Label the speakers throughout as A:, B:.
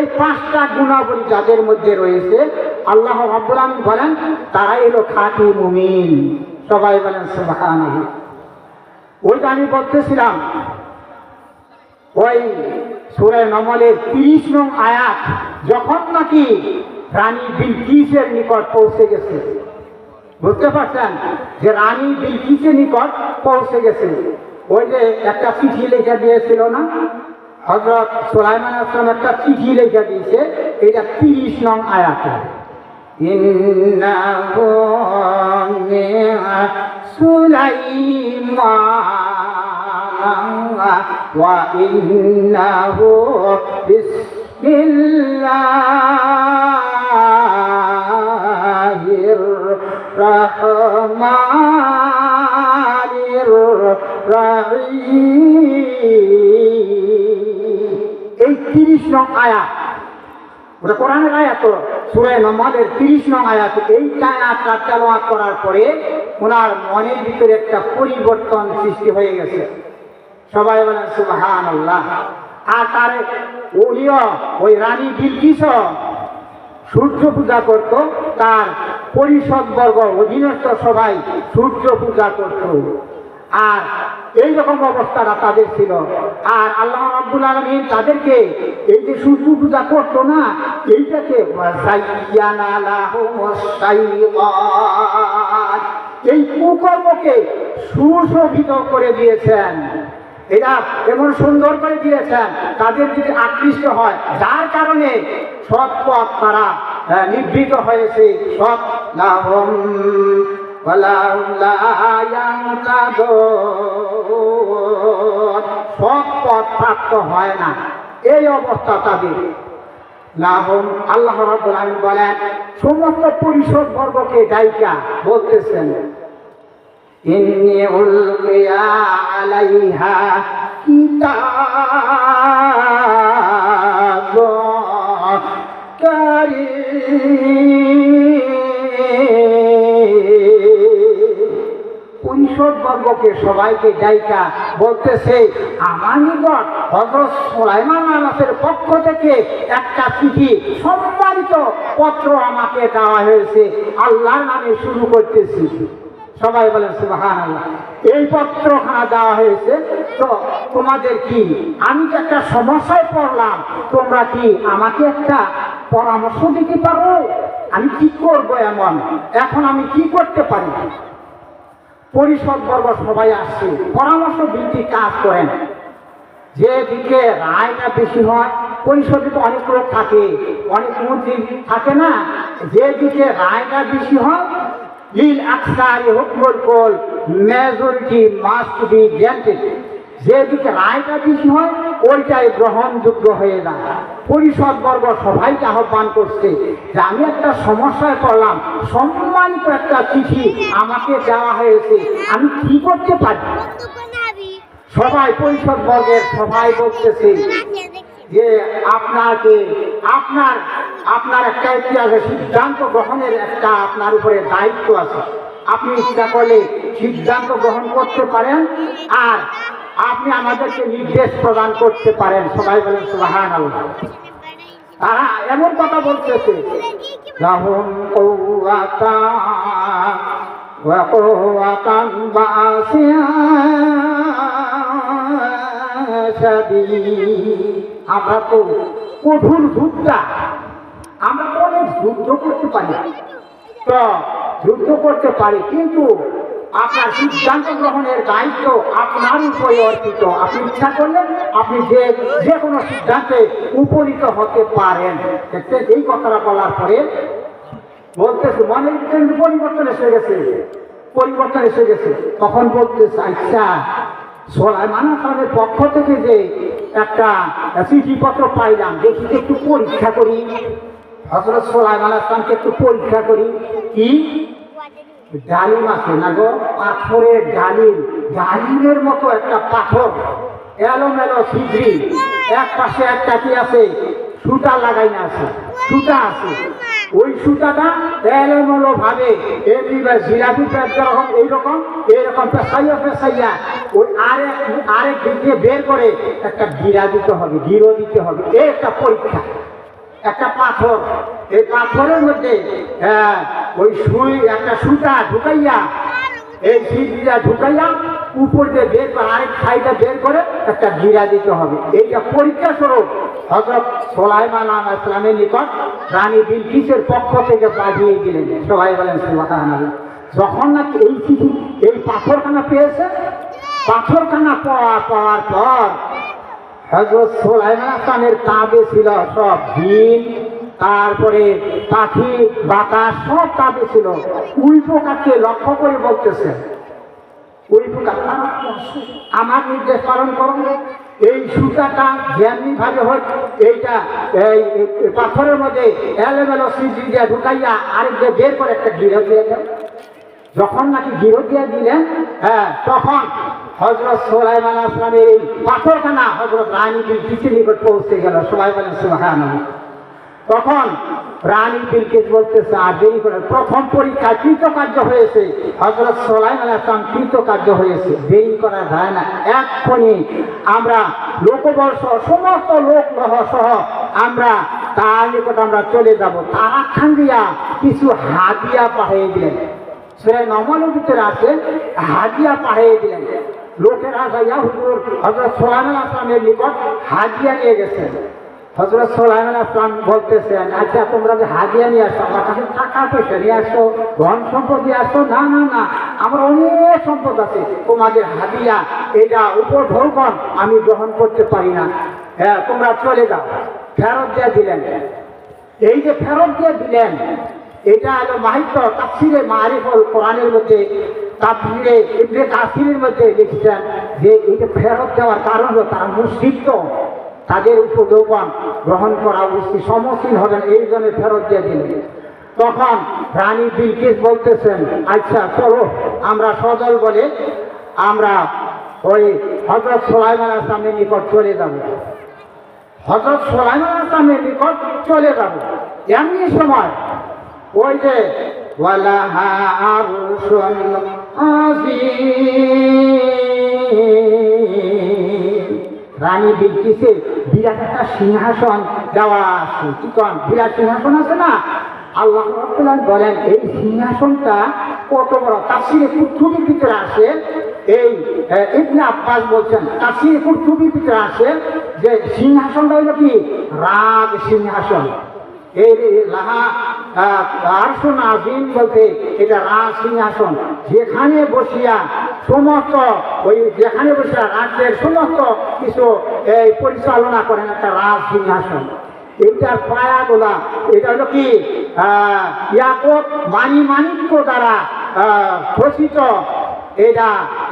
A: এই পাঁচটা গুণাবলী যাদের মধ্যে রয়েছে, আল্লাহ আলামিন বলেন, তারা এলো খাঁটি মুমিন। সবাই বলেন, সুবহানাল্লাহ। ওইটা আমি বলতেছিলাম, ওই সুরে নমলের তিরিশ নং আয়াত, যখন নাকি রানী বিলকিসের নিকট পৌঁছে গেছে। বুঝতে পারছেন? যে রানী বিলকিসের নিকট পৌঁছে গেছে। ওই যে একটা চিঠি লেখা দিয়েছিল না? হজরত সোলাইমান আসলাম একটা চিঠি রেখে দিয়েছে এটা তিরিশ নং আয়াতে। রহমান রহিম। তিরিশ নং আয়াত। ওটা কোরআনের আয়াত সুরে নমাদের তিরিশ নং আয়াত। এই আয়াতটা তেলাওয়াত করার পরে ওনার মনের ভিতরে একটা পরিবর্তন সৃষ্টি হয়ে গেছে। সবাই বলেন সুবাহান আল্লাহ আর তার উনিও ওই রানী বিলকিস সূর্য পূজা করত, তার পরিষদ বর্গ অধীনস্থ সবাই সূর্য পূজা করত। আর এই রকম অবস্থাটা তাদের ছিল আর আল্লাহ আব্দুল আলমী তাদেরকে এই যে সূর্য পূজা করতো না, এইটাকে। এই কুকর্মকে সুশোভিত করে দিয়েছেন এরা এমন সুন্দর করে দিয়েছেন, তাদের যদি আকৃষ্ট হয়, যার কারণে সৎ পথ তারা নিবৃত হয়েছে সৎ লাভম সৎ পথ প্রাপ্ত হয় না এই অবস্থা তাদের লাভম আল্লাহ রাব্বুল আলামিন বলেন সমস্ত পরিষদ বর্গকে দায়িকা বলতেছেন إني ألقي عليها كتاب كريم বর্গকে সবাইকে দায়িকা বলতেছে আমার নিকট হজরত সুলাইমান আলাসের পক্ষ থেকে একটা চিঠি সম্মানিত পত্র আমাকে দেওয়া হয়েছে। আল্লাহর নামে শুরু করতেছি। সবাই বলেন সুবাহান আল্লাহ এই পত্রখানা দেওয়া হয়েছে। তো তোমাদের কি, আমি যে একটা সমস্যায় পড়লাম, তোমরা কি আমাকে একটা পরামর্শ দিতে পারো? আমি কি করব এমন? এখন আমি কি করতে পারি? পরিষদ বর্গ সবাই আসছে, পরামর্শ বৃদ্ধি কাজ করেন। যেদিকে রায়টা বেশি হয়, পরিষদে তো অনেক লোক থাকে, অনেক মন্ত্রী থাকে না, যেদিকে রায়টা বেশি হয় লিল আকসারি হুকমুল কোল মেজরিটি মাস্ট বি গ্রান্টেড যেদিকে রায়টা বেশি হয়, ওইটাই গ্রহণযোগ্য হয়ে যায় পরিষদ বর্গ সবাইকে আহ্বান করছে যে আমি একটা সমস্যায় পড়লাম, সম্মানিত একটা চিঠি আমাকে দেওয়া হয়েছে, আমি কি করতে পারি? সবাই পরিষদ বর্গের সবাই বলতেছে যে আপনাকে, আপনার আপনার একটা ইতিহাসে সিদ্ধান্ত গ্রহণের একটা আপনার উপরে দায়িত্ব আছে। আপনি ইচ্ছা করলে সিদ্ধান্ত গ্রহণ করতে পারেন, আর আপনি আমাদেরকে নির্দেশ প্রদান করতে পারেন। সবাই বলেন সুবাহান এমন কথা বলতেছে। আমরা তো কঠোর যুদ্ধা। আমরা তো অনেক যুদ্ধ করতে পারি। তো যুদ্ধ করতে পারি, কিন্তু আপনার সিদ্ধান্ত গ্রহণের দায়িত্ব আপনার উপরে অর্পিত। আপনি ইচ্ছা করলেন আপনি যে যে কোনো সিদ্ধান্তে উপনীত হতে পারেন। এই কথাটা বলার পরে বলতেছে ভিতরে পরিবর্তন এসে গেছে। পরিবর্তন এসে গেছে। তখন বলতেছে আচ্ছা সোলাইমান খানের পক্ষ থেকে যে একটা চিঠিপত্র পাইলাম, দেখি একটু পরীক্ষা করি। হজরত সোলাইমান আসলামকে একটু পরীক্ষা করি। কি? ডালিম আছে না গো? পাথরের ডালিম। ডালিমের মতো একটা পাথর। এলোমেলো সিদ্রি এক পাশে একটা কি আছে? সুতা লাগাই না আছে। সুতা আছে। ওই সুতাটা এলোমেলো ভাবে এমনি এইরকম এইরকম পেশাইয়া পেশাইয়া ওই আরেক আরেক দিক বের করে একটা গিরা দিতে হবে, গিরো দিতে হবে। এই একটা পরীক্ষা। একটা পাথর। এই পাথরের মধ্যে হ্যাঁ, ওই সুই একটা সুতা ঢুকাইয়া এই সিটটা ঢুকাইয়া উপর দিয়ে বের করে আরেক সাইডে বের করে একটা গিরা দিতে হবে। এইটা পরীক্ষা স্বরূপ। হজরত সোলাইমান ইসলামের নিকট রানী বিলকিসের পক্ষ থেকে পাঠিয়ে দিলেন। সবাই বলেন সুবহানাল্লাহ। যখন নাকি এই চিঠি এই পাথরখানা পেয়েছে পাথরখানা পাওয়া পাওয়ার পর হজরত সোলাইমান কাঁধে ছিল সব দিন তারপরে পাখি বাতাস, সব কাঁধে ছিল। উই পোকাকে লক্ষ্য করে বলতেছে, ওই পোকা আমার নির্দেশ পালন করুন এই সুতাটা যেমনি ভাবে হোক, এইটা, এই পাথরের মধ্যে এলোমেলো সিজি দিয়ে ঢুকাইয়া আরেক দিয়ে বের করে একটা গৃহ দেয় যখন নাকি গৃহ দিয়ে দিলেন হ্যাঁ তখন হজরত সোলাইমান আসলামের এই পাথরখানা হজরত রানী বিলকিসের নিকট পৌঁছে গেল? সবাই বলেন সুহান তখন রানী বিলকিস বলতেছে, আর দেরি করে, প্রথম পরীক্ষা কৃতকার্য হয়েছে। হজরত সোলাইমান আসলাম কৃতকার্য হয়েছে। দেরি করা যায় না। এক্ষুনি আমরা লোকবল সহ সমস্ত লোক সহ আমরা তার নিকট আমরা চলে যাব। তারা খান দিয়া কিছু হাদিয়া পাঠিয়ে দিলেন। সে নমনের ভিতরে আছে হাজিয়া পাঠিয়ে দিলেন। লোকেরা যাইয়া হুজুর হজরত সোলাইমান আসলামের নিকট হাজিয়া নিয়ে গেছেন। হজরত সোলাইমান আসলাম বলতেছেন আচ্ছা তোমরা যে হাজিয়া নিয়ে আসো আমার কাছে টাকা পয়সা নিয়ে আসো ধন সম্পদ নিয়ে আসো না না না, আমার অনেক সম্পদ আছে। তোমাদের হাদিয়া এটা উপঢৌকন আমি গ্রহণ করতে পারি না। হ্যাঁ তোমরা চলে যাও। ফেরত দিয়ে দিলেন। এই যে ফেরত দিয়ে দিলেন, এটা হলো মাহিত্য তাফসিরে মারিফল কোরআনের মধ্যে তাফসিরে ইবনে কাসিরের মধ্যে লিখছেন যে এটা ফেরত দেওয়ার কারণ হলো তারা তো, তাদের উপযোগন গ্রহণ করা উচিত। সমসীন হবেন এই জন্য ফেরত দিয়ে দিলেন। তখন রানী বিলকিস বলতেছেন আচ্ছা চলো, আমরা সজল বলে আমরা ওই হজরত সোলাইমান আসলামের নিকট চলে যাব। হজরত সোলাইমান আসলামের নিকট চলে যাব। এমনি সময় ওই যে ওয়ালাহা আযীম। রানী বিলকিসের বিরাট একটা সিংহাসন দেওয়া আছে। কি বিরাট সিংহাসন আছে না? আল্লাহ বলেন, এই সিংহাসনটা কত বড়? তাফসিরে কুতুবের ভিতরে আছে, এই ইবনে আব্বাস বলছেন, তাফসিরে কুতুবের ভিতরে আছে যে সিংহাসনটা হলো কি? রাজ সিংহাসন। এই লাহা বলতে এটা রাজ সিংহাসন। যেখানে বসিয়া সমস্ত ওই যেখানে বসিয়া রাজ্যের সমস্ত কিছু এই পরিচালনা করেন একটা রাজ সিংহাসন। এইটার পায়াগুলা, এটা হলো কি? ইয়াকত মানি মানিক্য দ্বারা খচিত এটা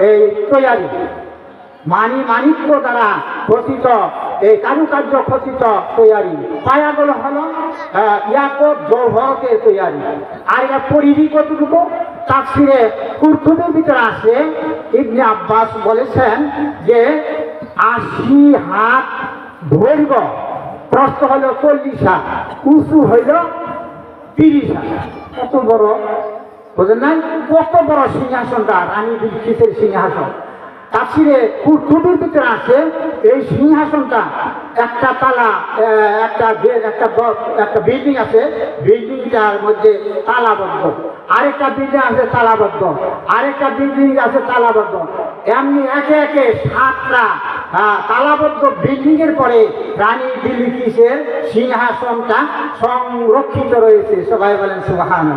A: এই তৈয়ারি। মানি মানিক্য দ্বারা খচিত এই কারুকার্য খচিত তৈয়ারি। পায়াগুলো হলো আহ, ইয়াকত জৌহরকে তৈয়ারি। আর এটা পরিধি কতটুকু? তাফসিরে কুর্তুবের ভিতরে আছে ইবনে আব্বাস বলেছেন যে আশি হাত দৈর্ঘ্য প্রস্থ হলো চল্লিশ হাত উঁচু হইল তিরিশ হাত। কত বড়? বুঝলেন না কত বড় সিংহাসনটা? রানী বিলকিসের সিংহাসন। তাফসিরে কুর্তুবির ভিতরে আছে। এই সিংহাসনটা একটা তালা একটা একটা একটা বিল্ডিং আছে। বিল্ডিংটার মধ্যে তালাবদ্ধ। আরেকটা বিল্ডিং আছে তালাবদ্ধ। আরেকটা বিল্ডিং আছে তালাবদ্ধ। এমনি একে একে সাতটা তালাবদ্ধ বিল্ডিং এর পরে রানী বিলকিসের সিংহাসনটা সংরক্ষিত রয়েছে। সবাই বলেন সুবাহান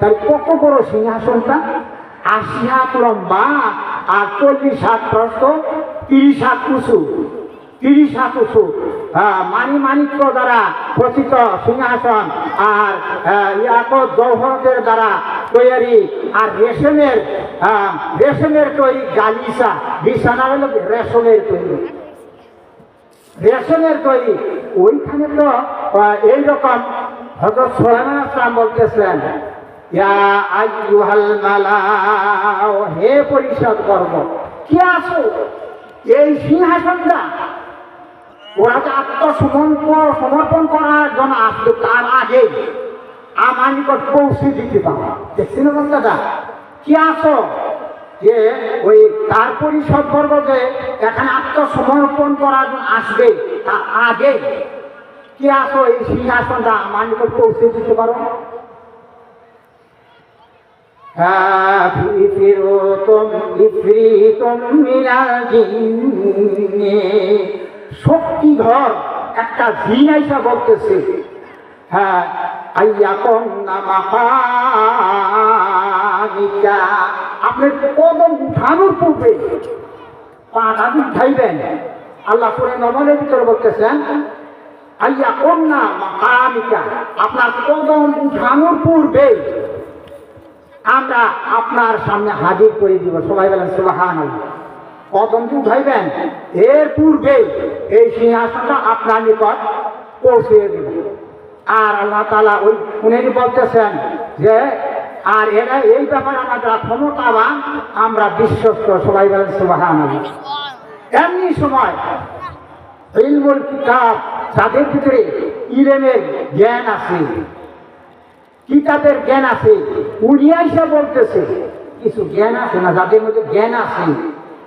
A: তাই কত বড় সিংহাসনটা? আশি হাত লম্বা আর চল্লিশ হাত প্রস্থ তিরিশ হাত উঁচু। তিরিশ হাত উঁচু। মানি মানিক্য দ্বারা খচিত সিংহাসন আর আহ, ইয়াকত জৌহরতের দ্বারা তৈরি আর রেশমের আহ, রেশমের তৈরি গালিসা বিছানা হলো রেশমের তৈরি। রেশনের তৈরি। ওইখানে তো এইরকম হজরত আসলাম বলতেছেন হে পরিষদ করব কি আছো? এই সিংহাসনটা ওরা যে আত্মসমর্পণ সমর্পণ করার জন্য আসবে তার আগে আমার নিকট পৌঁছে দিতে পারো। দেখছি না বাচ্চাটা কি আসো যে ওই তার পরিষদ বর্গ যে এখানে আত্মসমর্পণ করার জন্য আসবে, তার আগে কে আসো এই সিংহাসনটা আমার নিকট পৌঁছে দিতে পারো। শক্তিধর একটা জিন আইসা বলতেছে। হ্যাঁ আইয়া কন্যা মাহানিকা আপনার কদম উঠানোর পূর্বে পাটা উঠাইবেন। আল্লাহ করে নমনের ভিতরে বলতেছেন, আইয়া কন্যা মাহানিকা আপনার কদম উঠানোর পূর্বে আমরা আপনার সামনে হাজির করে দিব। সবাই বলেন সুবাহান কদম উঠাইবেন। এর পূর্বে এই সিংহাসনটা আপনার নিকট পৌঁছে দেব। আর আল্লাহ তালা ওই উনি বলতেছেন যে, আর এরা এই ব্যাপারে আমরা ক্ষমতাবান, আমরা বিশ্বস্ত। সবাই বলেন সুবাহান এমনি সময় ইলমুল কিতাব যাদের ভিতরে ইলেমের জ্ঞান আছে। কিতাবের জ্ঞান আছে উনি আইসা বলতেছে। কিছু জ্ঞান আছে না? যাদের মধ্যে জ্ঞান আছে।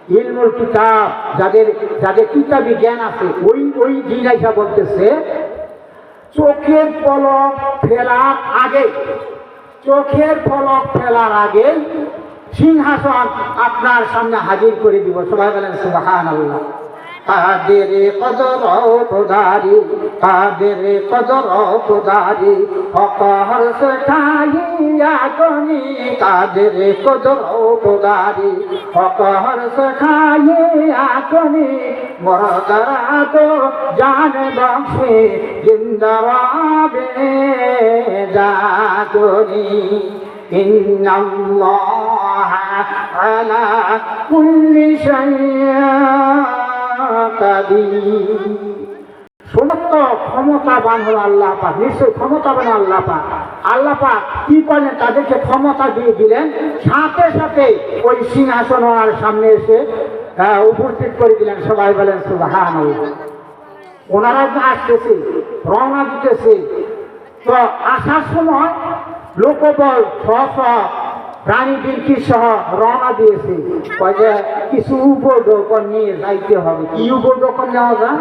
A: ইলমুল কিতাব, যাদের যাদের কিতাবি জ্ঞান আছে, ওই ওই দিন আইসা বলতেছে, চোখের পলক ফেলার আগে, চোখের পলক ফেলার আগে সিংহাসন আপনার সামনে হাজির করে দিব। সবাই বলেন সুবাহান আল্লাহ কাদের কদর খোদারি কাদের কদর খোদারি অকহর সখাইয়া গনি কাদের কদর খোদারি অকহর সখাইয়া গনি মরদরা তো জান বংশে জিন্দাবাবে জাগনি إن الله على كل شيء সমস্ত কি তাদেরকে ক্ষমতা দিয়ে দিলেন। সাথে ওই সামনে এসে হ্যাঁ, উপস্থিত করে দিলেন। সবাই বলেন সুবাহান ওনারা যে আসতেছে, রওনা দিতেছে, তো আসার সময় লোকবল ছ প্রাণী বিলকি সহ রওনা দিয়েছে। যে, কিছু উপদকন নিয়ে যাইতে হবে। কি উপদকন নেওয়া যায়?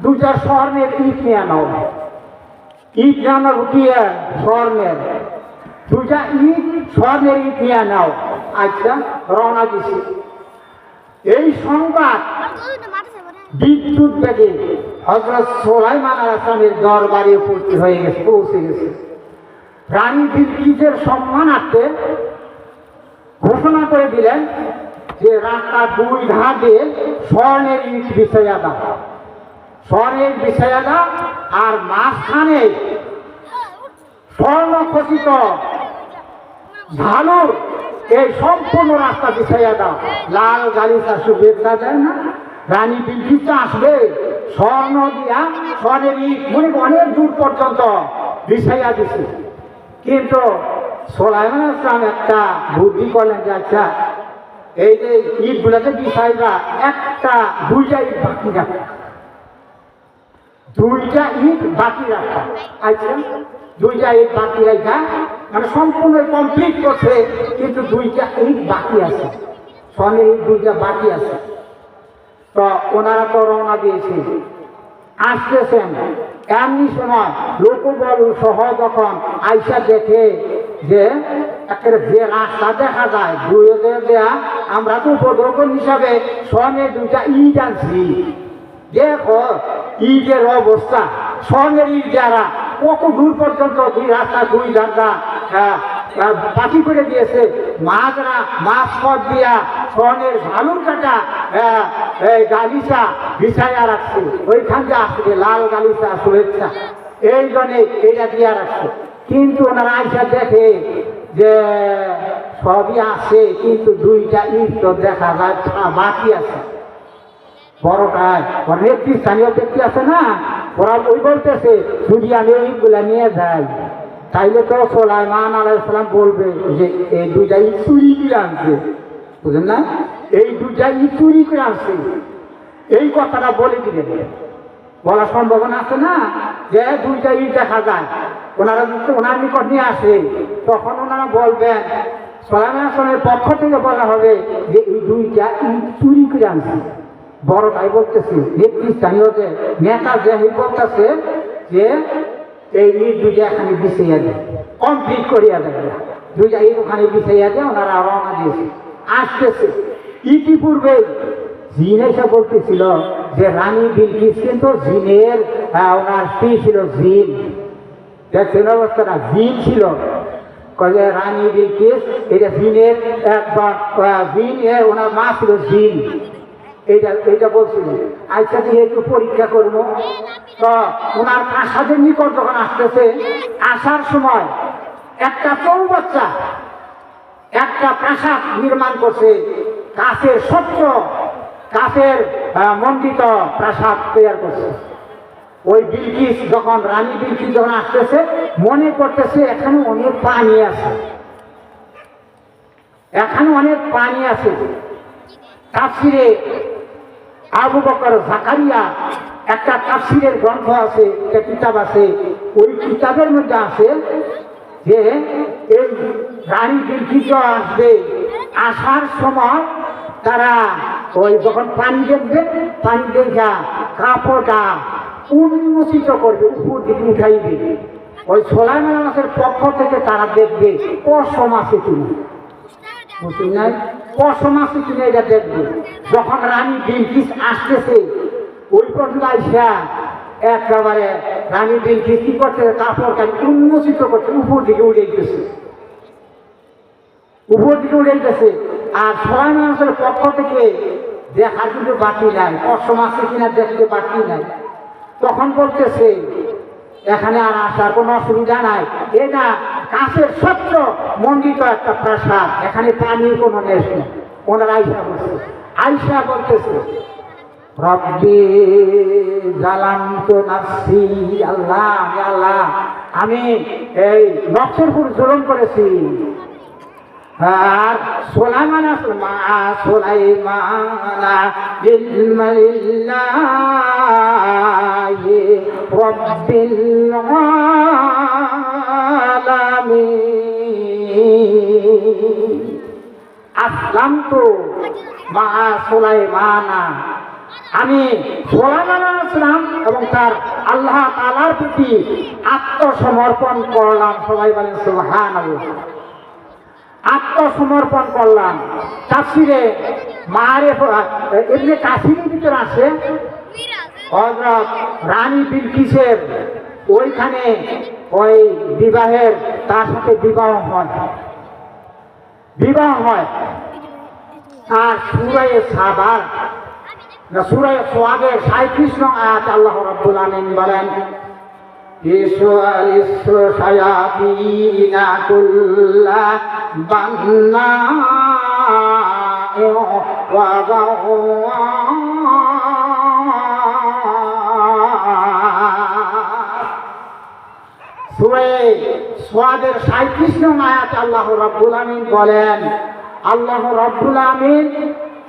A: দুটা স্বর্ণের ইট নিয়ে নাও। ইট জানাব কি? স্বর্ণের। দুটা ইট, স্বর্ণের ইট নিয়ে নাও। আচ্ছা রওনা দিছি। এই সংবাদ বিদ্যুৎ বেগে হজরত সোলাইমান আলামের দরবারে উপস্থিত হয়ে গেছে, পৌঁছে গেছে। রানী বিলকিসের সম্মানার্থে ঘোষণা করে দিলেন যে রাস্তা দুই ধারে স্বর্ণের ইট বিষয়া দাও। স্বর্ণের বিষয়া দাও আর মাঝখানে স্বর্ণ খচিত ঝালুর এই সম্পূর্ণ রাস্তা বিষয়া দাও। লাল গালিচা শুভেচ্ছা দেয় না? রানী বিলকিসটা আসবে। স্বর্ণ দিয়া স্বর্ণের ইট অনেক দূর পর্যন্ত বিছাইয়া দিছে। কিন্তু সোলাইমান ইসলাম একটা বুদ্ধি করলেন যে আচ্ছা এই যে ইটগুলোতে বিছাইবা একটা দুইটা ইট বাকি রাখা। দুইটা ইট বাকি রাখা। আচ্ছা দুইটা ইট বাকি রাখা মানে সম্পূর্ণ কমপ্লিট করছে, কিন্তু দুইটা ইট বাকি আছে। সনে ইট দুইটা বাকি আছে। তো ওনারা তো রওনা দিয়েছে। আসতেছেন। এমনি সময় লোকবল সহ যখন আইসা দেখে যে একেবারে যে রাস্তা দেখা যায় দুয়ে দেয়া আমরা তো উপদ্রবণ হিসাবে সনে দুইটা ইট আনছি। দেখো, ইটের অবস্থা সনের ইট যারা কত দূর পর্যন্ত দুই রাস্তা দুই জায়গা পাখি করে দিয়েছে। মাছরা, মাছ পথ দিয়া স্বর্ণের ঝালুর কাটা এই গালিচা বিছাইয়া রাখছে। ওইখান যে আসবে, লাল গালিচা, শুভেচ্ছা। এই জন্যে এইটা দিয়া রাখছে। কিন্তু ওনারা আইসা দেখে যে সবই আছে, কিন্তু দুইটা ইট তো দেখা যায় বাকি আছে। বড়টায় নেত্রী স্থানীয় ব্যক্তি আছে না, ওরা ওই বলতেছে, যদি আমি এইগুলা নিয়ে যাই, তাইলে তো সোলাইমান আলাইসালাম বলবে যে, এই দুইটা ইট চুরি করে আনছে। বুঝলেন না? এই দুইটা ইট চুরি করে আনছে। এই কথাটা বলে দিলেন। বলার সম্ভাবনা আছে না? যে দুইটা ইট দেখা যায়। ওনারা ওনার নিকট নিয়ে আসে, তখন ওনারা বলবেন আসলামের পক্ষ থেকে বলা হবে যে এই দুইটা ইট চুরি করে আনছে। বড় তাই বলতেছি নেতৃস্থানীয় যে নেতা যে বলতেছে যে এই ইট দুইটা এখানে বিছাইয়া দেয়, কমপ্লিট করিয়া দেয় দুইটা ইট ওখানে বিছাইয়া দেয়, ওনারা রওনা দিয়েছে। আসতেছে। ইতিপূর্বে জিন এসে বলতেছিল যে, রানী বিলকিস কিন্তু জিনের ওনার স্ত্রী ছিল জিন। দেখছেন অবস্থাটা, জিন ছিল। কয় রানী বিলকিস এটা জিনের একবার জিন ওনার মা ছিল জিন। এইটা এইটা বলছিল আচ্ছা দিয়ে একটু পরীক্ষা করব। তো ওনার প্রাসাদের নিকট যখন আসতেছে, আসার সময় একটা চৌবাচ্চা একটা প্রাসাদ নির্মাণ করছে কাছের স্বচ্ছ কাছের আহ, মণ্ডিত প্রাসাদ তৈরি করছে। ওই বিলকিস যখন রানী বিলকিস যখন আসতেছে মনে করতেছে এখানে অনেক পানি আছে। এখানে অনেক পানি আছে। তাফসিরে আবু বকর জাকারিয়া একটা তাফসিরের গ্রন্থ আছে একটা কিতাব আছে। ওই কিতাবের মধ্যে আছে যে এই রানী বিলকিস আসবে আসার সময় তারা ওই যখন পানি দেখবে, পানি দেখা কাপড়টা উন্মোচিত করবে, উপর দিকে উঠাইবে। ওই সোলাইমান মাসের পক্ষ থেকে তারা দেখবে আছে কিনা। বুঝলি নাই? পশম আছে এটা দেখবে। যখন রানী বিলকিস আসতেছে, ওই পর্যন্ত আইসা একেবারে রানী বিলকিস কি করছে? কাপড় কানি উন্মোচিত করছে, উপর দিকে উঠে গেছে উপর দিকে উঠে গেছে আর সবাই মানুষের পক্ষ থেকে দেখার কিন্তু বাকি নাই অসম আছে কিনা দেখতে বাকি নাই। তখন বলতেছে, এখানে আর আসার কোনো অসুবিধা নাই। এটা কাছের সত্য মন্ডিত একটা প্রাসাদ, এখানে পানির কোনো নেশ নেই। ওনারা আইসা বলছে, আইসা বলতেছে, রব্বি জালাম তো নাফসি, আল্লাহ আল্লাহ, আমি এই নকশের জুলুম করেছি। আর সোলাইমান আসল মা, সোলাইমানা বিল্লাহি রব্বিল আলামিন। আসলাম তো মা সোলাইমানা। আমি সোলাইমান আসলাম এবং তার আল্লাহ তালার প্রতি আত্মসমর্পণ করলাম সবাই বলেন সুবহান আল্লাহ আত্মসমর্পণ করলাম। তাফসিরে মারে এমনি কাশির ভিতরে আছে। হজরত রানী বিলকিসের ওইখানে ওই বিবাহের, তার সাথে বিবাহ হয়। বিবাহ হয়। আর সুরায় সাবার সুরায় সোয়াগের সাঁত্রিশ নং আয়াত আল্লাহ রাব্বুল আমিন বলেন ঈশ্বরিস্ব সায়াতিনা কুল্লা বান্না সুরে সোয়াদের সাঁত্রিশ নং আল্লাহ রব্বুল আমিন বলেন, আল্লাহ রব্বুল আমিন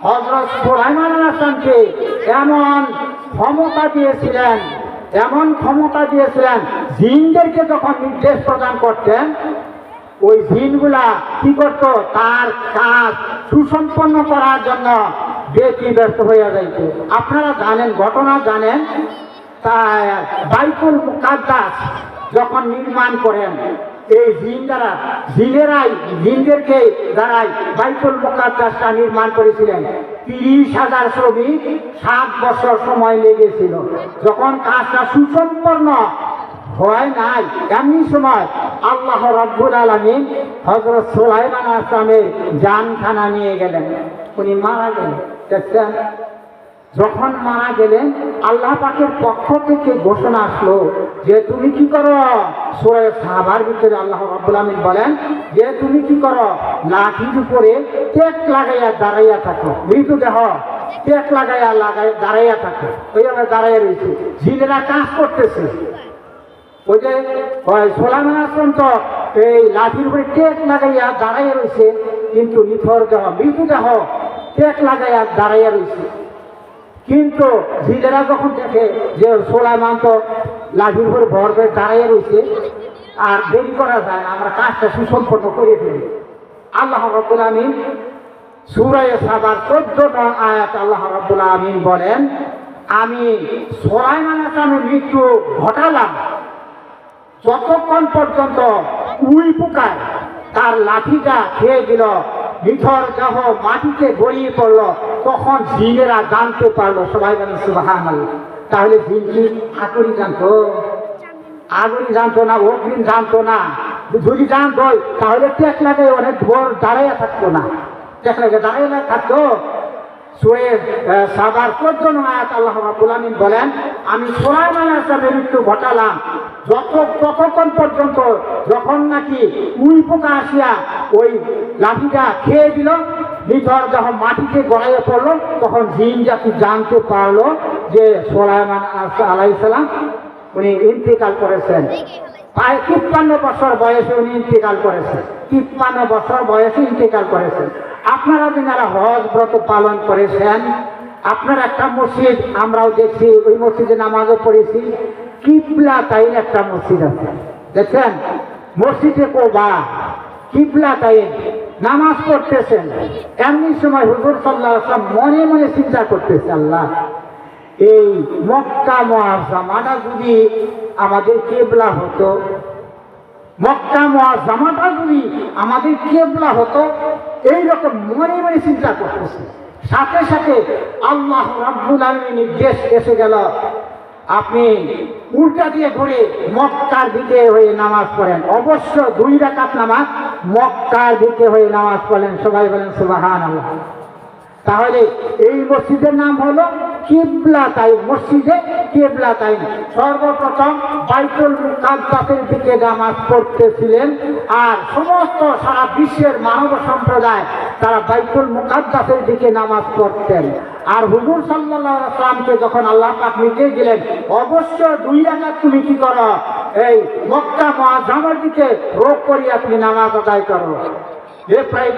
A: হজরত সুলাইমান আসলামকে এমন ক্ষমতা দিয়েছিলেন, এমন ক্ষমতা দিয়েছিলেন, জিনদেরকে যখন নির্দেশ প্রদান করতেন ওই জিনগুলা কি করতো? তার কাজ সুসম্পন্ন করার জন্য বেশি ব্যস্ত হয়ে যাইত। আপনারা জানেন, ঘটনা জানেন তা বাইকুল মুকাদ্দাস যখন নির্মাণ করেন, এই জিন দ্বারা, জিনেরাই, জিনদেরকে দ্বারাই বাইকুল মুকাদ্দাসটা নির্মাণ করেছিলেন। তিরিশ হাজার শ্রমিক সাত বছর সময় লেগেছিল। যখন কাজটা সুসম্পন্ন হয় নাই। এমনি সময় আল্লাহ রব্বুল আলমিন হজরত সোলাইমান আসলামের জানখানা নিয়ে গেলেন। উনি মারা গেলেন। দেখছেন? যখন মারা গেলেন, আল্লাহ পাকের পক্ষ থেকে ঘোষণা আসলো যে, তুমি কি করো? সোরে সাহাবার ভিতরে আল্লাহ রাব্বুল আমিন বলেন যে, তুমি কি করো? লাঠির উপরে টেক লাগাইয়া দাঁড়াইয়া থাকো। মৃত্যু দেহ টেক লাগাইয়া লাগাই, দাঁড়াইয়া থাকো। ওই ওইভাবে দাঁড়াইয়া রয়েছে। জিনেরা কাজ করতেছে। ওই যে, ওই সোলামান আসলাম তো, এই লাঠির উপরে টেক লাগাইয়া দাঁড়াইয়া রয়েছে কিন্তু নিথর দেহ, মৃত্যু দেহ, টেক লাগাইয়া দাঁড়াইয়া রয়েছে কিন্তু জিলেরা যখন দেখে যে সোলাইমান তো লাঠির উপরে ভর করে দাঁড়াইয়া রয়েছে আর দেরি করা যায় আমরা কাজটা সুসম্পন্ন করে ফেলি। আল্লাহ রব্বুল আমিন সুরায় সাবার চোদ্দ নং আয়াত আল্লাহ রব্বুল আমিন বলেন, আমি সোলাইমান আসলামের মৃত্যু ঘটালাম। যতক্ষণ পর্যন্ত উই পোকায়, তার লাঠিটা খেয়ে দিল, নিথর দেহ মাটিতে গড়িয়ে পড়ল, তখন জিনেরা জানতে পারল, সবাই বলেন সুবাহান তাহলে জিন কি ঠাকুরই জানতো? আগুন জানতো না, অগ্নি জানতো না। যদি জানতো তাহলে টেক লাগে অনেক ভোর দাঁড়াইয়া থাকতো না। টেক লাগে দাঁড়াইয়া থাকতো আয়াত বলেন? আমি মৃত্যু ঘটালাম। যত ততক্ষণ পর্যন্ত যখন নাকি ওই লাঠিটা খেয়ে দিল, নিথর যখন মাটিতে গড়াইয়ে পড়ল, তখন জিন জাতি জানতে পারল যে সোলাইমান আলাইসালাম উনি ইন্তেকাল করেছেন। প্রায় তিপ্পান্ন বছর বয়সে উনি ইন্তেকাল করেছেন। তিপ্পান্ন বছর বয়সে ইন্তেকাল করেছেন। আপনারা যারা হজ ব্রত পালন করেছেন, আপনার একটা মসজিদ, আমরাও দেখছি, ওই মসজিদে নামাজও পড়েছি। কিবলা তাই একটা মসজিদ আছে। দেখছেন? মসজিদে কোবা কিবলা তাই নামাজ পড়তেছেন। এমনি সময় হুজুর সাল্লাহ আসলাম মনে মনে চিন্তা করতেছে, আল্লাহ, এই মক্কা মহাজামাটা যদি আমাদের কেবলা হতো মক্কা মহাজামাটা যদি আমাদের কেবলা হতো, এইরকম মনে মনে চিন্তা করতেছে। সাথে সাথে আল্লাহ রাব্বুল আলমী নির্দেশ এসে গেল, আপনি উল্টা দিয়ে ঘুরে মক্কার দিকে হয়ে নামাজ পড়েন। অবশ্য দুই রাকাত নামাজ মক্কার দিকে হয়ে নামাজ পড়েন। সবাই বলেন সুবাহান আল্লাহ তাহলে এই মসজিদের নাম হলো কিবলা তাই মসজিদে কেবলা তাই সর্বপ্রথম বাইতুল মুকাদ্দাসের দিকে নামাজ পড়তেছিলেন আর সমস্ত সারা বিশ্বের মানব সম্প্রদায় তারা বাইকুল মুকাদ্দাসের দিকে নামাজ পড়তেন। আর হুজুর আলাইহি যখন আল্লাহ পাক নিতে গেলেন অবশ্য দুই রাকাত তুমি কি করো? এই মক্কা মহাজামার দিকে রোগ করিয়া তুমি নামাজ আদায় করো। যে প্রায়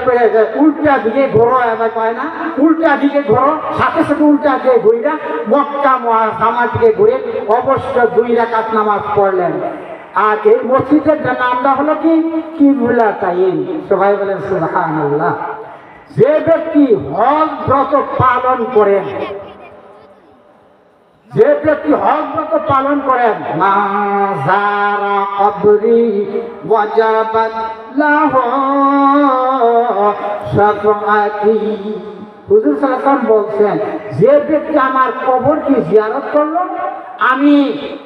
A: উল্টা দিকে ঘোরো এবার কয় না? উল্টা দিকে ঘোরো, সাথে সাথে উল্টা মক্কা ঘুরে অবশ্য নামাজ আর এই মসজিদের কি? সবাই বলেন যে ব্যক্তি হজ ব্রত পালন করেন, যে ব্যক্তি হজ ব্রত পালন করেন শাফাআতি বলছেন, যে ব্যক্তি আমার কবরকে জিয়ারত করল, আমি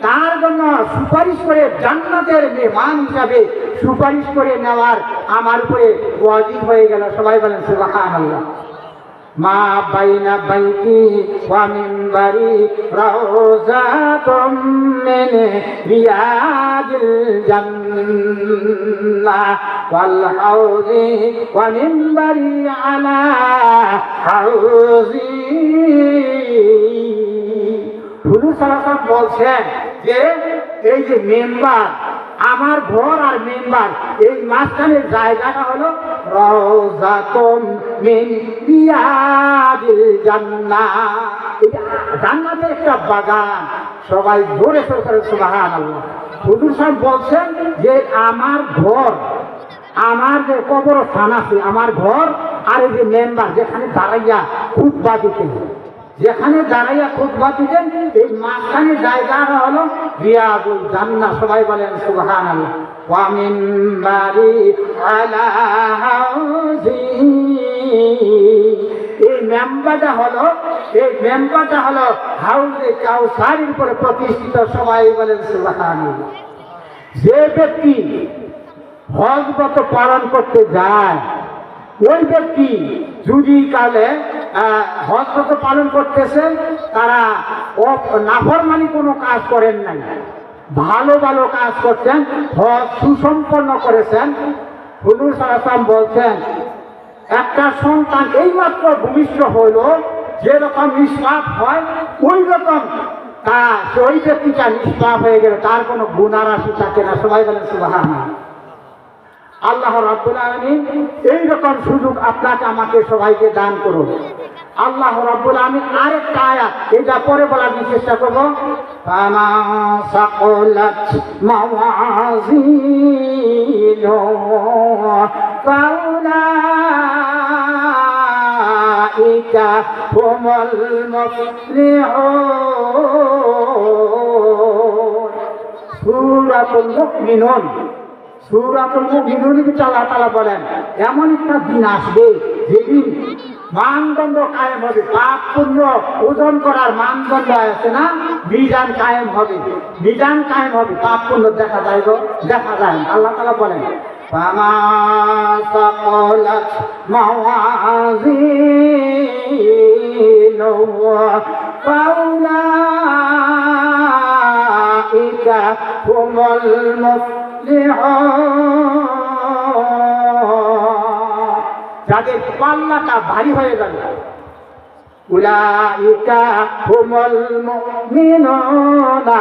A: তার জন্য সুপারিশ করে জান্নাতের মেহমান হিসাবে সুপারিশ করে নেওয়ার আমার উপরে ওয়াজিব হয়ে গেল। সবাই বলেন, সুবহানাল্লাহ। মা বাইনা বাইতি ওয়া মিনবারি রাউজাতুম মিন রিয়াদিল জান্নাহ ওয়াল হাউজি ওয়া মিনবারি আলা হাউজি। হুজুর সাল্লাল্লাহু বলছেন যে এই যে মেম্বার আমার ঘর আর মেম্বার। এই মাঝখানের জায়গাটা হলো একটা বাগান। সবাই জোরে সোরে করে সুবহানাল্লাহ। হুজুর সাহেব বলছেন যে আমার ঘর, আমার যে কবরস্থান আছে, আমার ঘর আর এই যে মেম্বার যেখানে দাঁড়াইয়া খুব দিতে যেখানে দাঁড়াইয়া খুতবা দিতেন, এই মাঝখানে জায়গাটা হলো রিয়াদুল জান্নাহ। সবাই বলেন সুবহান আল্লাহ ওয়ামিন বারি আলা এই মেম্বারটা হলো, এই মেম্বারটা হলো হাউজে কাউসারির উপরে প্রতিষ্ঠিত। সবাই বলেন সুবহান যে ব্যক্তি হজ ব্রত পালন করতে যায়, ওই ব্যক্তি যদি কালে হজরত পালন করতেছে তারা নাফরমানি কোনো কাজ করেন নাই। ভালো ভালো কাজ করছেন, হজ সুসম্পন্ন করেছেন। হুজুর সালাম বলছেন, একটা সন্তান এইমাত্র ভূমিষ্ঠ হইল, যেরকম নিষ্পাপ হয় ওই রকম তা ওই ব্যক্তিটা নিষ্পাপ হয়ে গেলে তার কোনো গুণারাশি থাকে না। সবাই বলেন সুবাহ আল্লাহ রাব্বুল আলামিন এই রকম সুযোগ আপনাকে আমাকে সবাইকে দান করুন। আল্লাহ রাব্বুল আলামিন আরেকটা আয়াত, এটা পরে বলার চেষ্টা করব। হুমুল মুফলিহুন। সুরাতুল মুমিনুন। সুরাতুল মুমিনুন কিন্তু আল্লাহ তাআলা বলেন এমন একটা দিন আসবে যেদিন মানদণ্ড কায়েম হবে পাপ পুণ্য ওজন করার মানদণ্ড আছে না মিজান কায়েম হবে মিজান কায়েম হবে পাপ পুণ্য দেখা যায় গো দেখা যায় না। আল্লাহ তাআলা বলেন فما ثقلت موازينه فأولئك هم المفلحون যাদের পাল্লাটা ভারী হয়ে যাবে উলাইকা হুমল মুমিনুনা।